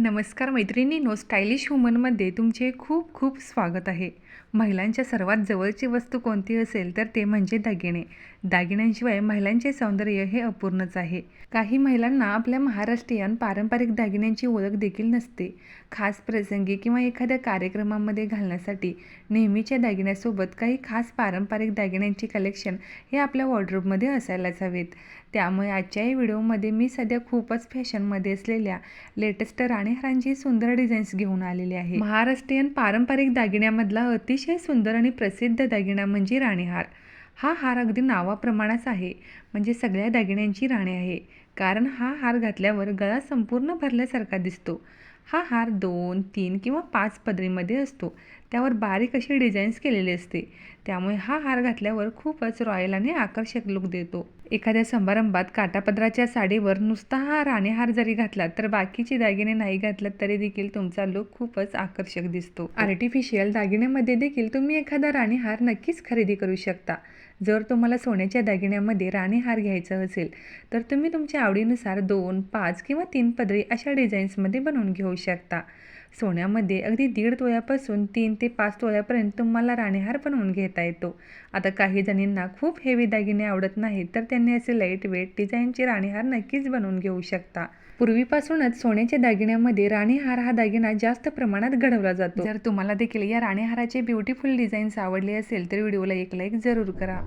नमस्कार मैत्रिणीनो स्टायलिश वुमनमध्ये तुमचे खूप खूप स्वागत आहे. महिलांच्या सर्वात जवळची वस्तू कोणती असेल तर ते म्हणजे दागिने. दागिन्यांशिवाय महिलांचे सौंदर्य हे अपूर्णच आहे. काही महिलांना आपल्या महाराष्ट्रीयन पारंपरिक दागिन्यांची ओळख देखील नसते. खास प्रसंगी किंवा एखाद्या कार्यक्रमामध्ये घालण्यासाठी नेहमीच्या दागिन्यासोबत काही खास पारंपरिक दागिन्यांचे कलेक्शन हे आपल्या वॉर्डरोबमध्ये असायलाच हवेत. त्यामुळे आजच्या या व्हिडिओमध्ये मी सध्या खूपच फॅशनमध्ये असलेल्या लेटेस्ट राणीहारांची सुंदर डिझाईन्स घेऊन आलेले आहे. महाराष्ट्रीयन पारंपरिक दागिन्यामधला अतिशय सुंदर आणि प्रसिद्ध दागिना म्हणजे राणीहार. हा हार अगदी नावाप्रमाणेच आहे म्हणजे सगळ्या दागिन्यांची राणी आहे. कारण हा हार घातल्यावर गळा संपूर्ण भरल्यासारखा दिसतो. हा हार दोन तीन किंवा पाच पदरीमध्ये असतो. त्यावर बारीक अशी डिझाईन्स केलेली असते. त्यामुळे हा हार घातल्यावर खूपच रॉयल आणि आकर्षक लुक देतो. एखाद्या समारंभात काटापदराच्या साडीवर नुसता हा राणेहार जरी घातला तर बाकीचे दागिने नाही घातलात तरी देखील तुमचा लुक खूपच आकर्षक दिसतो. आर्टिफिशियल दागिन्यामध्ये देखील तुम्ही एखादा राणेहार नक्कीच खरेदी करू शकता. जर तुम्हाला सोन्याच्या दागिन्यामध्ये राणेहार घ्यायचा असेल तर तुम्ही तुमच्या आवडीनुसार दोन पाच किंवा तीन पदरी अशा डिझाईन्समध्ये बनवून घेऊ शकता. सोन्यामध्ये अगदी दीड तोळ्यापासून तीन ते पाच तोळ्यापर्यंत तुम्हाला राणेहार बनवून घेता येतो. आता काही जणींना खूप हेवी दागिने आवडत नाहीत तर त्यांनी असे लाइट वेट डिझाईनचे राणीहार नक्कीच बनवून घेऊ शकता. पूर्वीपासूनच सोन्याच्या दागिन्यामध्ये राणीहार हा दागिना जास्त प्रमाणात घडवला जातो. जर तुम्हाला देखील या राणेहाराचे ब्युटिफुल डिझाईन्स आवडले असेल तर व्हिडिओला एक लाईक जरूर करा.